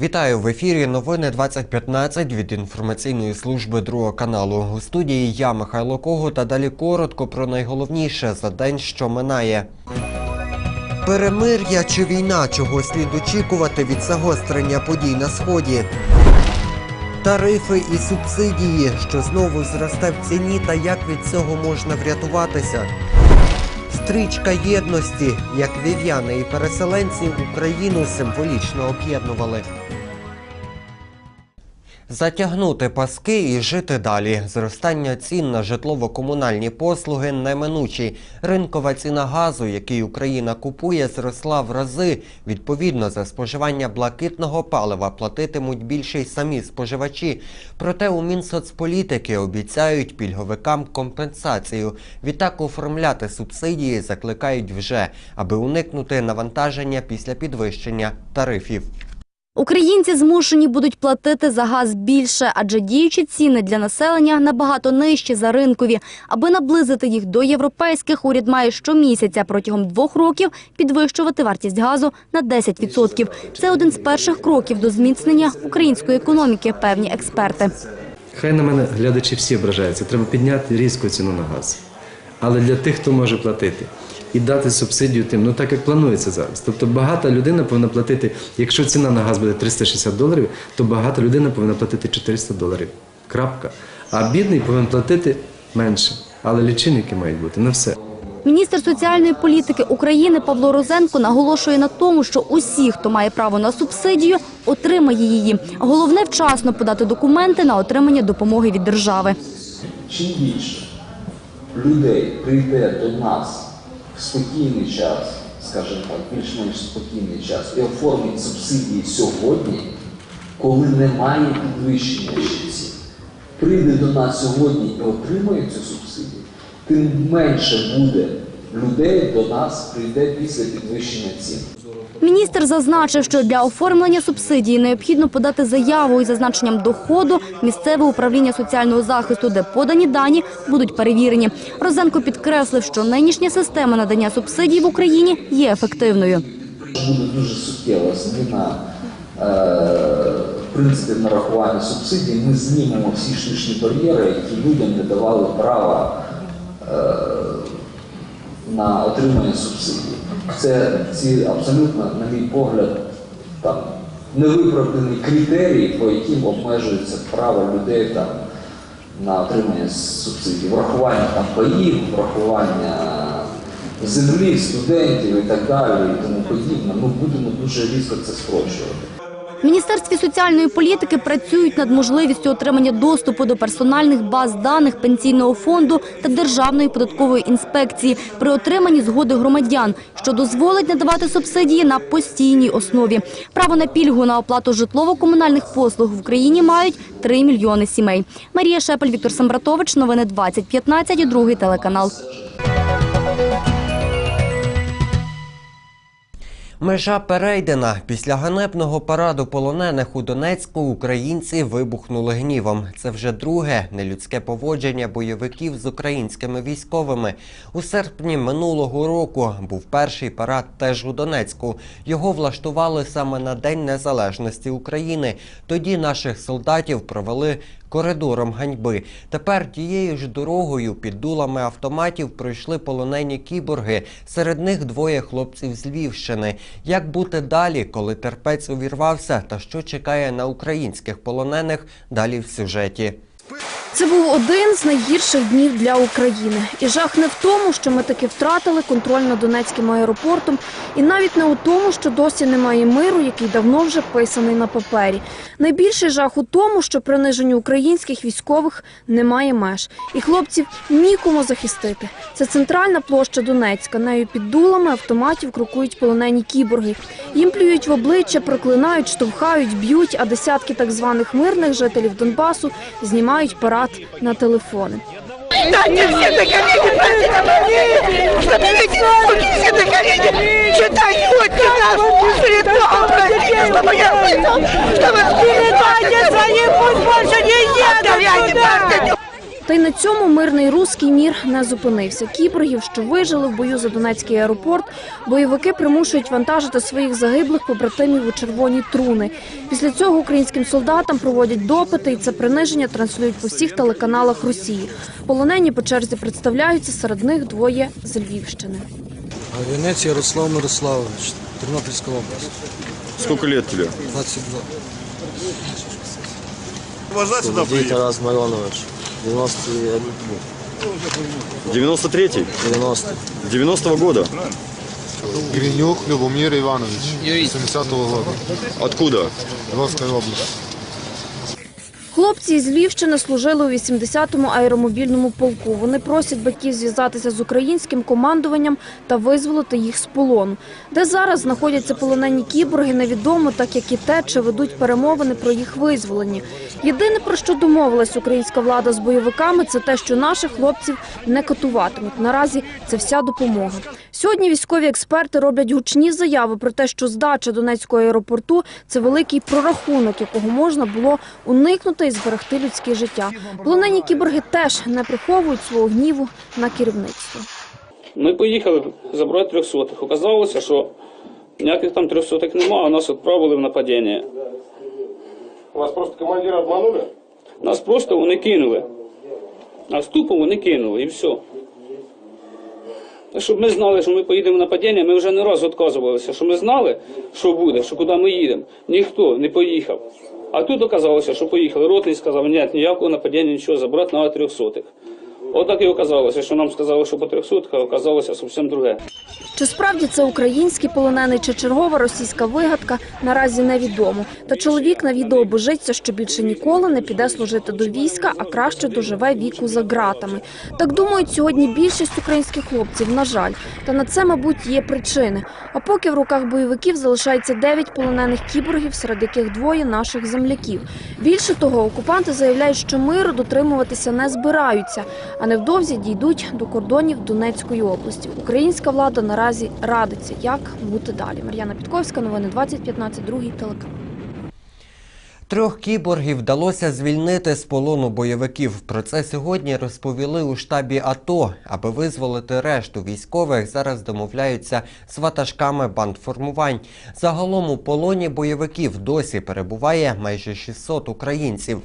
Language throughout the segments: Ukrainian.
Вітаю в ефірі. Новини 2015 від інформаційної служби другого каналу. У студії я Михайло Кого та далі коротко про найголовніше за день, що минає. Перемир'я чи війна, чого слід очікувати від загострення подій на сході. Тарифи і субсидії, що знову зросте в ціні, та як від цього можна врятуватися. Стрічка єдності, як вів'яни і переселенці Україну символічно об'єднували. Затягнути паски і жити далі. Зростання цін на житлово-комунальні послуги неминучі. Ринкова ціна газу, який Україна купує, зросла в рази. Відповідно, за споживання блакитного палива платитимуть більше й самі споживачі. Проте у Мінсоцполітики обіцяють пільговикам компенсацію. Відтак оформляти субсидії закликають вже, аби уникнути навантаження після підвищення тарифів. Українці змушені будуть платити за газ більше, адже діючі ціни для населення набагато нижчі за ринкові. Аби наблизити їх до європейських, уряд має щомісяця протягом двох років підвищувати вартість газу на 10%. Це один з перших кроків до зміцнення української економіки, певні експерти. Хай на мене глядачі всі ображаються. Треба підняти різко ціну на газ. Але для тих, хто може платити, і дати субсидію тим, ну так як планується зараз. Тобто багата людина повинна платити, якщо ціна на газ буде 360 доларів, то багата людина повинна платити 400 доларів. Крапка. А бідний повинен платити менше. Але лічильники мають бути на все. Міністр соціальної політики України Павло Розенко наголошує на тому, що усі, хто має право на субсидію, отримає її. Головне вчасно подати документи на отримання допомоги від держави. Чим більше людей прийде до нас спокійний час, скажімо так, більш-менш спокійний час, і оформить субсидії сьогодні, коли немає підвищення ще цін, прийде до нас сьогодні і отримає цю субсидію, тим менше буде людей до нас прийде після підвищення цін. Міністр зазначив, що для оформлення субсидії необхідно подати заяву із зазначенням доходу місцеве управління соціального захисту, де подані дані будуть перевірені. Розенко підкреслив, що нинішня система надання субсидій в Україні є ефективною. Буде дуже суттєва зміна е, принципів нарахування субсидій. Ми знімемо всі штучні бар'єри, які людям не давали права е, на отримання субсидій. Це ці абсолютно, на мій погляд, там невиправдані критерії, по яким обмежується право людей там на отримання субсидій, врахування там паїв, врахування землі, студентів і так далі, і тому подібне. Ми будемо дуже різко це спрощувати. Міністерстві соціальної політики працюють над можливістю отримання доступу до персональних баз даних пенсійного фонду та Державної податкової інспекції при отриманні згоди громадян, що дозволить надавати субсидії на постійній основі. Право на пільгу на оплату житлово-комунальних послуг в Україні мають 3 мільйони сімей. Марія Шепель, Віктор Самбратович, новини 2015, другий телеканал. Межа перейдена. Після ганебного параду полонених у Донецьку українці вибухнули гнівом. Це вже друге нелюдське поводження бойовиків з українськими військовими. У серпні минулого року був перший парад теж у Донецьку. Його влаштували саме на День Незалежності України. Тоді наших солдатів провели коридором ганьби. Тепер тією ж дорогою під дулами автоматів пройшли полонені кіборги. Серед них двоє хлопців з Львівщини. Як бути далі, коли терпець увірвався, та що чекає на українських полонених далі в сюжеті. Це був один з найгірших днів для України. І жах не в тому, що ми таки втратили контроль над Донецьким аеропортом, і навіть не у тому, що досі немає миру, який давно вже писаний на папері. Найбільший жах у тому, що приниженню українських військових немає меж, і хлопців нікому захистити. Це центральна площа Донецька. Нею під дулами автоматів крокують полонені кіборги. Їм плюють в обличчя, проклинають, штовхають, б'ють, а десятки так званих мирних жителів Донбасу знімають парад на телефони. Дайте все документы, помогите! Остановите! Все документы! Читайте хоть нас! Лицом простите, чтобы я слышал! Чтобы передайте своим, пусть больше не едут туда! Та й на цьому мирний руський мір не зупинився. Кіборгів, що вижили в бою за Донецький аеропорт, бойовики примушують вантажити своїх загиблих побратимів у червоні труни. Після цього українським солдатам проводять допити, і це приниження транслюють по всіх телеканалах Росії. Полонені по черзі представляються, серед них двоє з Львівщини. Венець Ярослав Мирославович, Тернопільська область, Сколько лет тебе? 22. Можно сюда Водій Тарас Миронович, 91 93-й? 90 90-го года. Гринюк Любомир Иванович, 70-го года, Откуда? Львовская область. Хлопці із Львівщини служили у 80-му аеромобільному полку. Вони просять батьків зв'язатися з українським командуванням та визволити їх з полону. Де зараз знаходяться полонені кіборги, невідомо, так як і те, чи ведуть перемовини про їх визволення. Єдине, про що домовилась українська влада з бойовиками, це те, що наших хлопців не катуватимуть. Наразі це вся допомога. Сьогодні військові експерти роблять гучні заяви про те, що здача Донецького аеропорту це великий прорахунок, якого можна було уникнути і зберегти людське життя. Полонені кіборги теж не приховують свого гніву на керівництво. Ми поїхали забрати трьохсотих. Оказалося, що ніяких там трьохсотих немає, а нас відправили в нападіння. Вас просто командира обманули? Нас просто вони кинули. Нас тупо вони кинули і все. Щоб ми знали, що ми поїдемо в нападіння, ми вже не раз відказувалися, що ми знали, що буде, що куди ми їдемо. Ніхто не поїхав. А тут оказалося, що поїхали. Ротний сказав, ні, ніякого нападіння, нічого, забрати на трьохсотих. Отак і оказалося, що нам сказали, що по трьохсотих, а оказалося зовсім друге. Чи справді це український полонений чи чергова російська вигадка, наразі невідомо. Та чоловік на відео божиться, що більше ніколи не піде служити до війська, а краще доживе віку за ґратами. Так думають сьогодні більшість українських хлопців, на жаль. Та на це, мабуть, є причини. А поки в руках бойовиків залишається дев'ять полонених кіборгів, серед яких двоє наших земляків. Більше того, окупанти заявляють, що миру дотримуватися не збираються, а невдовзі дійдуть до кордонів Донецької області. Українська влада наразі радиться, як бути далі. Мар'яна Підковська, новини 2015, другий телеканал. Трьох кіборгів вдалося звільнити з полону бойовиків. Про це сьогодні розповіли у штабі АТО. Аби визволити решту військових, зараз домовляються з ватажками бандформувань. Загалом у полоні бойовиків досі перебуває майже 600 українців.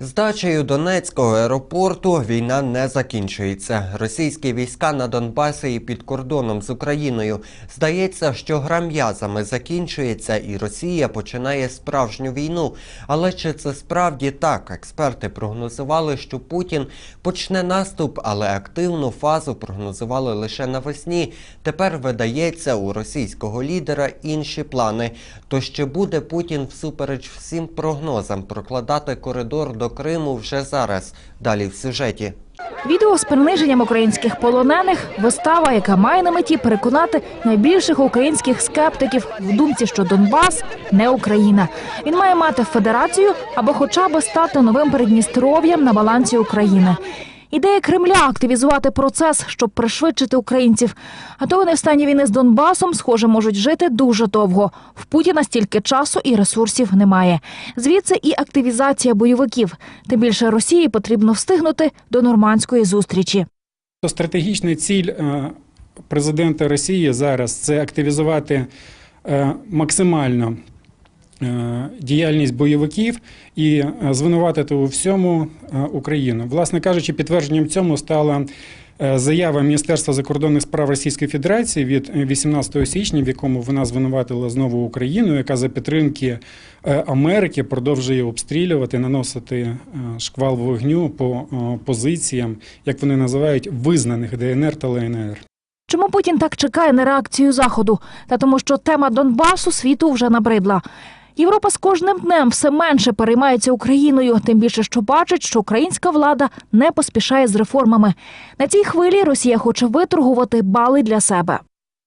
Здачею Донецького аеропорту війна не закінчується. Російські війська на Донбасі і під кордоном з Україною. Здається, що гра м'язами закінчується і Росія починає справжню війну. Але чи це справді так? Експерти прогнозували, що Путін почне наступ, але активну фазу прогнозували лише навесні. Тепер видається у російського лідера інші плани. То ще буде Путін всупереч всім прогнозам прокладати коридор до Криму вже зараз. Далі в сюжеті. Відео з приниженням українських полонених вистава, яка має на меті переконати найбільших українських скептиків в думці, що Донбас не Україна. Він має мати федерацію або хоча б стати новим Придністров'ям на балансі України. Ідея Кремля активізувати процес, щоб пришвидшити українців. А то вони в стані війни з Донбасом, схоже, можуть жити дуже довго. В Путіна стільки часу і ресурсів немає. Звідси і активізація бойовиків. Тим більше Росії потрібно встигнути до нормандської зустрічі. Стратегічна ціль е, президента Росії зараз це активізувати е, максимально діяльність бойовиків і е, звинуватити у всьому е, Україну. Власне кажучи, підтвердженням цьому стала е, заява Міністерства закордонних справ Російської Федерації від 18 січня, в якому вона звинуватила знову Україну, яка за підтримки е, Америки продовжує обстрілювати, наносити е, шквал вогню по е, позиціям, як вони називають, визнаних ДНР та ЛНР. Чому Путін так чекає на реакцію Заходу? Та тому, що тема Донбасу світу вже набридла. Європа з кожним днем все менше переймається Україною, тим більше, що бачить, що українська влада не поспішає з реформами. На цій хвилі Росія хоче виторгувати бали для себе.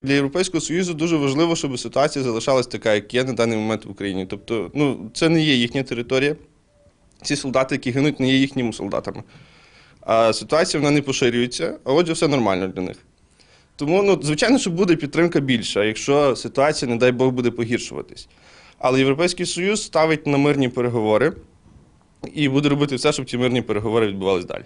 Для Європейського Союзу дуже важливо, щоб ситуація залишалась така, як є на даний момент в Україні. Тобто, ну, це не є їхня територія. Ці солдати, які гинуть, не є їхніми солдатами. А ситуація вона не поширюється, а отже, все нормально для них. Тому, ну, звичайно, що буде підтримка більша, якщо ситуація, не дай Бог, буде погіршуватись. Але Європейський Союз ставить на мирні переговори і буде робити все, щоб ці мирні переговори відбувались далі.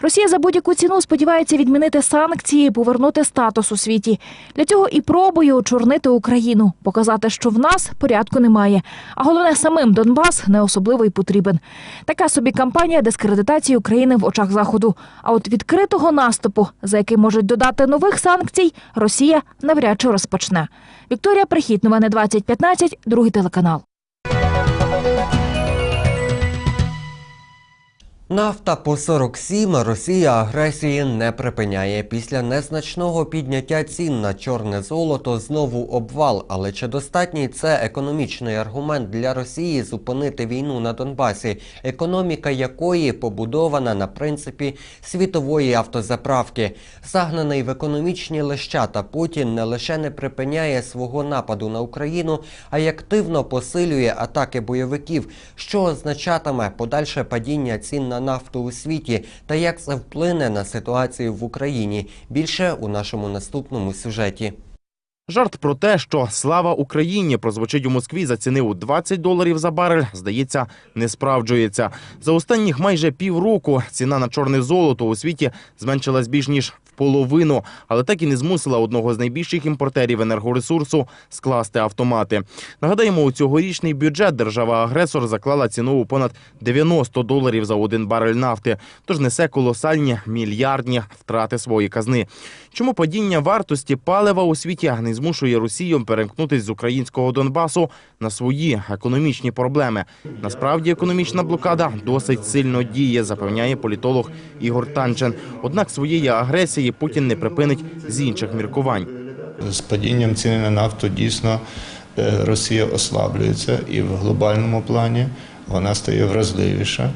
Росія за будь-яку ціну сподівається відмінити санкції повернути статус у світі. Для цього і пробує очорнити Україну, показати, що в нас порядку немає. А головне, самим Донбас не особливо й потрібен. Така собі кампанія дискредитації України в очах заходу. А от відкритого наступу, за який можуть додати нових санкцій, Росія навряд чи розпочне. Вікторія Прихід, новини 2015, другий телеканал. Нафта по 47 Росія агресії не припиняє. Після незначного підняття цін на чорне золото знову обвал. Але чи достатній це економічний аргумент для Росії зупинити війну на Донбасі, економіка якої побудована на принципі світової автозаправки? Загнаний в економічні лещата Путін не лише не припиняє свого нападу на Україну, а й активно посилює атаки бойовиків, що означатиме подальше падіння цін на нафту у світі та як це вплине на ситуацію в Україні. Більше у нашому наступному сюжеті. Жарт про те, що слава Україні прозвучить у Москві за ціни у 20 доларів за барель, здається, не справджується. За останніх майже півроку ціна на чорне золото у світі зменшилась більш ніж в половину, але так і не змусила одного з найбільших імпортерів енергоресурсу скласти автомати. Нагадаємо, у цьогорічний бюджет держава-агресор заклала ціну у понад 90 доларів за один барель нафти, тож несе колосальні мільярдні втрати своєї казни. Чому падіння вартості палива у світі не змушує Росію перемкнутись з українського Донбасу на свої економічні проблеми? Насправді економічна блокада досить сильно діє, запевняє політолог Ігор Танчен. Однак своєї агресії Путін не припинить з інших міркувань. З падінням ціни на нафту дійсно е, Росія ослаблюється і в глобальному плані вона стає вразливіша.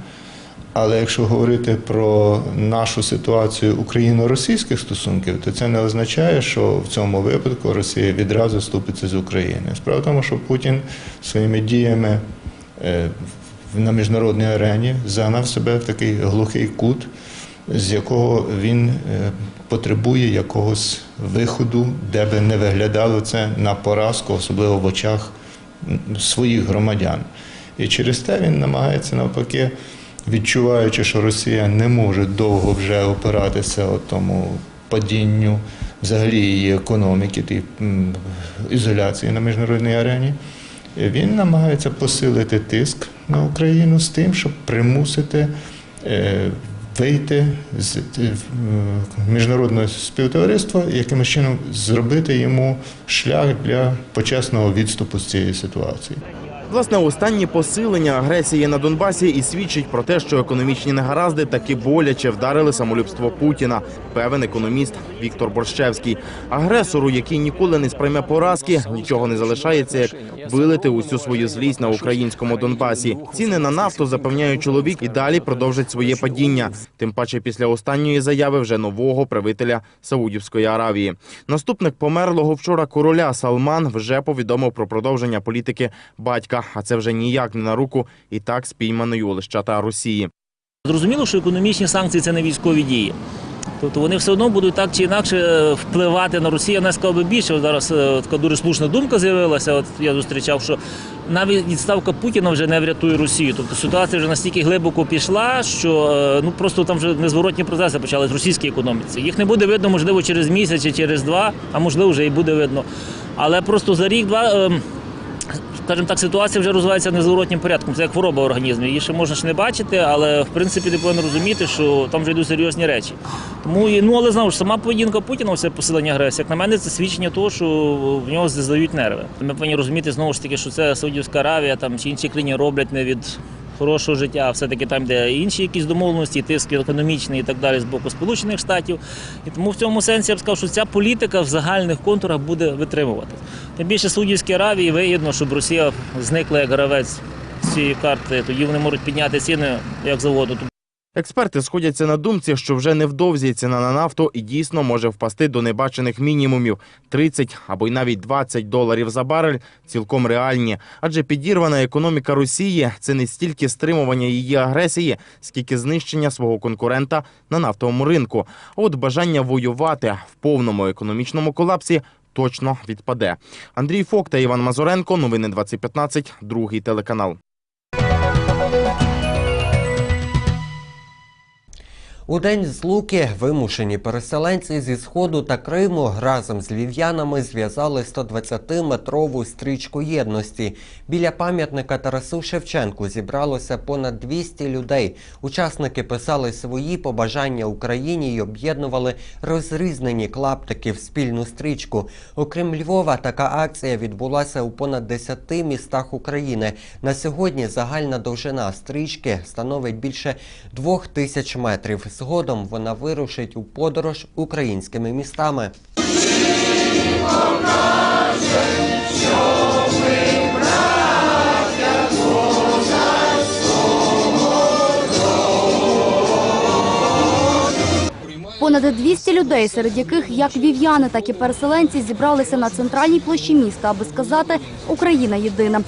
Але якщо говорити про нашу ситуацію україно-російських стосунків, то це не означає, що в цьому випадку Росія відразу ступиться з України. Справа в тому, що Путін своїми діями е, на міжнародній арені загнав себе в такий глухий кут, з якого він е, потребує якогось виходу, де би не виглядало це на поразку, особливо в очах своїх громадян. І через те він намагається навпаки, відчуваючи, що Росія не може довго вже опиратися от тому падінню взагалі її економіки, тій ізоляції на міжнародній арені. Він намагається посилити тиск на Україну з тим, щоб примусити е, вийти з е, міжнародного співтовариства якимось чином зробити йому шлях для почесного відступу з цієї ситуації. Власне, останнє посилення агресії на Донбасі і свідчить про те, що економічні негаразди таки боляче вдарили самолюбство Путіна. Певен економіст Віктор Борщевський. Агресору, який ніколи не сприйме поразки, нічого не залишається, як вилити усю свою злість на українському Донбасі. Ціни на нафту запевняє чоловік і далі продовжать своє падіння. Тим паче після останньої заяви вже нового правителя Саудівської Аравії. Наступник померлого вчора короля Салман вже повідомив про продовження політики батька, а це вже ніяк не на руку і так спійманої у лищата Росії. Зрозуміло, що економічні санкції це не військові дії. Тобто вони все одно будуть так чи інакше е, впливати на Росію. Я не сказав би більше. Зараз е, така дуже слушна думка з'явилася. От я зустрічав, що навіть відставка Путіна вже не врятує Росію. Тобто ситуація вже настільки глибоко пішла, що е, ну просто там вже незворотні процеси почали в російській економіці. Їх не буде видно, можливо, через місяць чи через два, а можливо, вже і буде видно. Але просто за рік-два. Скажімо так, ситуація вже розвивається незворотнім порядком. Це як хвороба в організмі. Її ще можна ж не бачити, але в принципі ти повинен розуміти, що там вже йдуть серйозні речі. Тому ну але знову ж сама поведінка Путіна, все посилення агресії, як на мене, це свідчення того, що в нього здають нерви. Ми повинні розуміти знову ж таки, що це Саудівська Аравія там чи інші країни роблять не від. Хорошого життя, все-таки там, де інші якісь домовленості, тиск економічний і так далі з боку Сполучених Штатів. І тому в цьому сенсі я б сказав, що ця політика в загальних контурах буде витримувати. Тим більше Саудівській Аравії вигідно, щоб Росія зникла як гравець з цієї карти, тоді вони можуть підняти ціни як завгодно. Експерти сходяться на думці, що вже невдовзі ціна на нафту і дійсно може впасти до небачених мінімумів 30 або й навіть 20 доларів за барель цілком реальні. Адже підірвана економіка Росії це не стільки стримування її агресії, скільки знищення свого конкурента на нафтовому ринку. А от бажання воювати в повному економічному колапсі. точно відпаде. Андрій Фок та Іван Мазуренко. Новини 2015. Другий телеканал. У день злуки вимушені переселенці зі сходу та Криму разом з львів'янами зв'язали 120-метрову стрічку єдності. Біля пам'ятника Тарасу Шевченку зібралося понад 200 людей. Учасники писали свої побажання Україні й об'єднували розрізнені клаптики в спільну стрічку. Окрім Львова, така акція відбулася у понад 10 містах України. На сьогодні загальна довжина стрічки становить більше двох тисяч метрів. Згодом вона вирушить у подорож українськими містами. Понад 200 людей, серед яких як вів'яни, так і переселенці, зібралися на центральній площі міста, аби сказати «Україна єдина».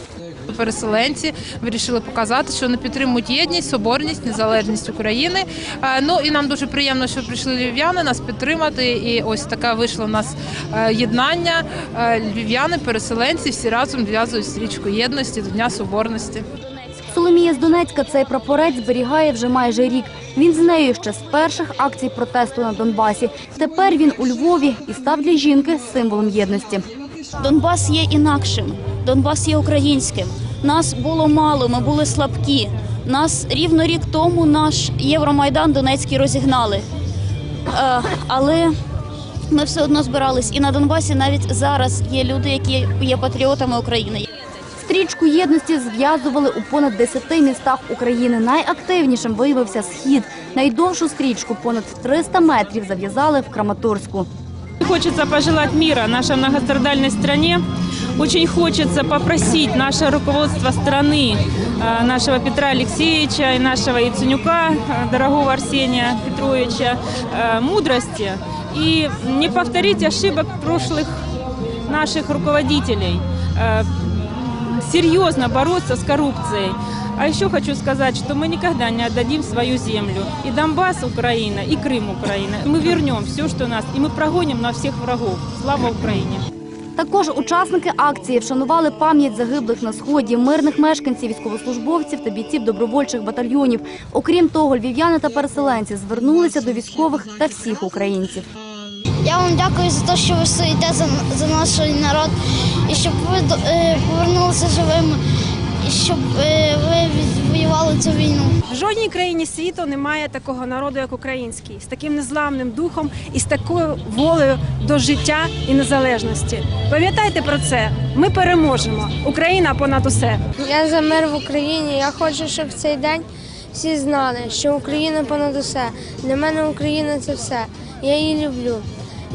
Переселенці вирішили показати, що вони підтримують єдність, соборність, незалежність України. Е, Ну і нам дуже приємно, що прийшли львів'яни нас підтримати. І ось таке вийшло у нас е, єднання. Е, Львів'яни, переселенці, всі разом зв'язують стрічку єдності до Дня Соборності. Соломія з Донецька цей прапорець зберігає вже майже рік. Він з нею ще з перших акцій протесту на Донбасі. Тепер він у Львові і став для жінки символом єдності. Донбас є інакшим, Донбас є українським. Нас було мало, ми були слабкі. Нас рівно рік тому наш Євромайдан Донецький розігнали. Е, але ми все одно збирались. І на Донбасі навіть зараз є люди, які є патріотами України. Стрічку єдності зв'язували у понад 10 містах України. Найактивнішим виявився схід. Найдовшу стрічку понад 300 метрів зав'язали в Краматорську. Хочется пожелать мира нашей многострадальной стране. Очень хочется попросить наше руководство страны, э, нашего Петра Алексеевича и нашего Яценюка, э, дорогого Арсения Петровича, э, мудрости и не повторить ошибок прошлых наших руководителей. Серьезно бороться с коррупцией. А еще хочу сказать, что мы никогда не отдадим свою землю. И Донбасс Украина, и Крым Украина. Мы вернем все, что у нас, и мы прогоним на всех врагов. Слава Украине! Також учасники акції вшанували пам'ять загиблих на сході, мирних мешканців, військовослужбовців та бійців добровольчих батальйонів. Окрім того, львів'яни та переселенці звернулися до військових та всіх українців. Я вам дякую за те, що ви стоїте за, за наш народ і щоб ви е, повернулися живими, щоб е, ви відвоювали цю війну. В жодній країні світу немає такого народу, як український, з таким незламним духом і з такою волею до життя і незалежності. Пам'ятайте про це. Ми переможемо. Україна понад усе. Я за мир в Україні. Я хочу, щоб в цей день всі знали, що Україна понад усе. Для мене Україна це все. Я її люблю.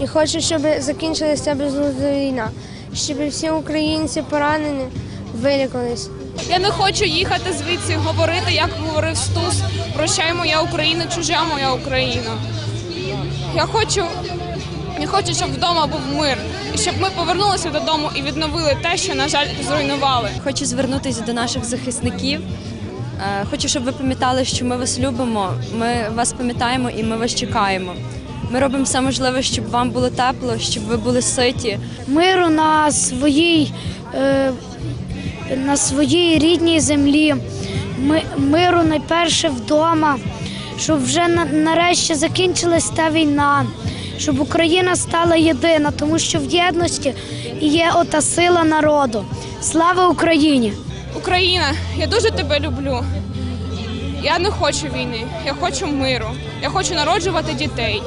І хочу, щоб закінчилася безглузда війна, щоб всі українці поранені вилікувались. Я не хочу їхати звідси, говорити, як говорив Стус. Прощай, моя Україна, чужа моя Україна. Я хочу, я хочу, щоб вдома був мир, і щоб ми повернулися додому і відновили те, що, на жаль, зруйнували. Хочу звернутися до наших захисників. Е, Хочу, щоб ви пам'ятали, що ми вас любимо. Ми вас пам'ятаємо і ми вас чекаємо. Ми робимо все можливе, щоб вам було тепло, щоб ви були ситі. Миру на своїй, е, на своїй рідній землі, ми, миру найперше вдома, щоб вже на, нарешті закінчилась та війна, щоб Україна стала єдина, тому що в єдності є ота сила народу. Слава Україні! Україна, я дуже тебе люблю. Я не хочу війни, я хочу миру. Я хочу народжувати дітей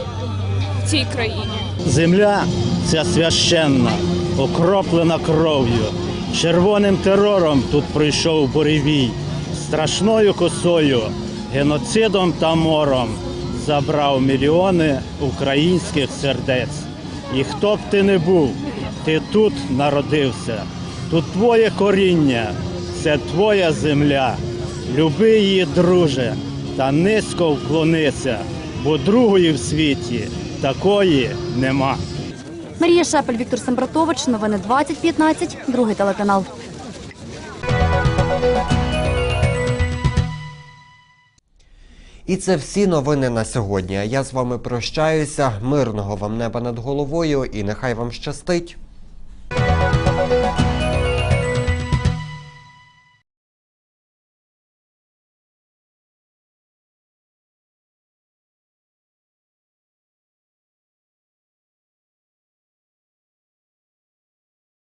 в цій країні. Земля ця священна, окроплена кров'ю. Червоним терором тут пройшов буревій, страшною косою, геноцидом та мором забрав мільйони українських сердець. І хто б ти не був, ти тут народився, тут твоє коріння, це твоя земля. Люби її, друже, та низько вклонися, бо другої в світі такої нема. Марія Шепель, Віктор Сембратович. Новини 2015. Другий телеканал. І це всі новини на сьогодні. Я з вами прощаюся. Мирного вам неба над головою і нехай вам щастить.